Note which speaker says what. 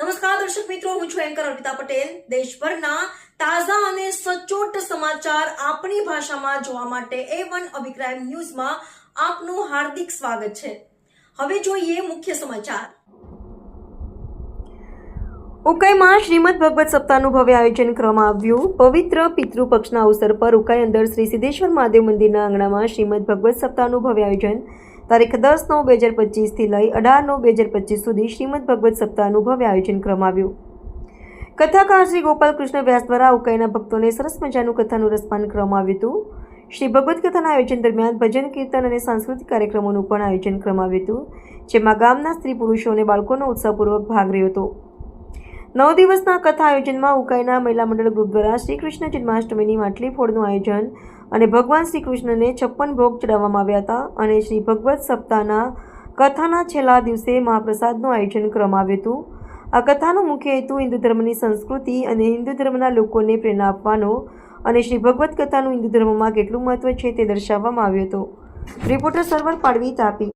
Speaker 1: નમસ્કાર, દર્શક મિત્રો, હું છું એન્કર અર્પિતા પટેલ. દેશભરના તાજા અને સચોટ સમાચાર આપણી ભાષામાં જોવા માટે એ વન અભિક્રાઇમ ન્યૂઝમાં આપનું હાર્દિક સ્વાગત છે. હવે જોઈએ મુખ્ય સમાચાર. ઉકાઈમાં શ્રીમદ ભગવત સપ્તાહનું ભવ્ય આયોજન કરવામાં આવ્યું. પવિત્ર પિતૃ પક્ષના અવસર પર ઉકાઈ અંદર શ્રી સિદ્ધેશ્વર મહાદેવ મંદિરના આંગણામાં શ્રીમદ ભગવત સપ્તાહનું આયોજન તારીખ દસ નવ બે હજાર પચીસથી લઈ અઢાર નવ બે હજાર પચીસ સુધી શ્રીમદ ભગવત સપ્તાહનું ભવ્ય આયોજન કરવામાં આવ્યું. કથાકાર શ્રી ગોપાલ કૃષ્ણ વ્યાસ દ્વારા ઉકાઈના ભક્તોને સરસ મજાનું કથાનું રસપાન કરવામાં આવ્યું હતું. શ્રી ભગવત કથાના આયોજન દરમિયાન ભજન, કીર્તન અને સાંસ્કૃતિક કાર્યક્રમોનું પણ આયોજન કરવામાં આવ્યું હતું, જેમાં ગામના સ્ત્રી પુરુષો અને બાળકોનો ઉત્સાહપૂર્વક ભાગ રહ્યો હતો. નવ દિવસના કથા આયોજનમાં ઉકાઈના મહિલા મંડળ ગ્રુપ દ્વારા શ્રી કૃષ્ણ જન્માષ્ટમીની માટલી ફોડનું આયોજન અને ભગવાન શ્રી કૃષ્ણને છપ્પન ભોગ ચડાવવામાં આવ્યા હતા અને શ્રી ભગવત સપ્તાહના કથાના છેલ્લા દિવસે મહાપ્રસાદનું આયોજન કરવામાં આવ્યું હતું. આ કથાનો મુખ્ય હેતુ હિન્દુ ધર્મની સંસ્કૃતિ અને હિન્દુ ધર્મના લોકોને પ્રેરણા આપવાનો અને શ્રી ભગવત કથાનું હિન્દુ ધર્મમાં કેટલું મહત્વ છે તે દર્શાવવામાં આવ્યું હતું. રિપોર્ટર સર્વર પાડવી તાપી.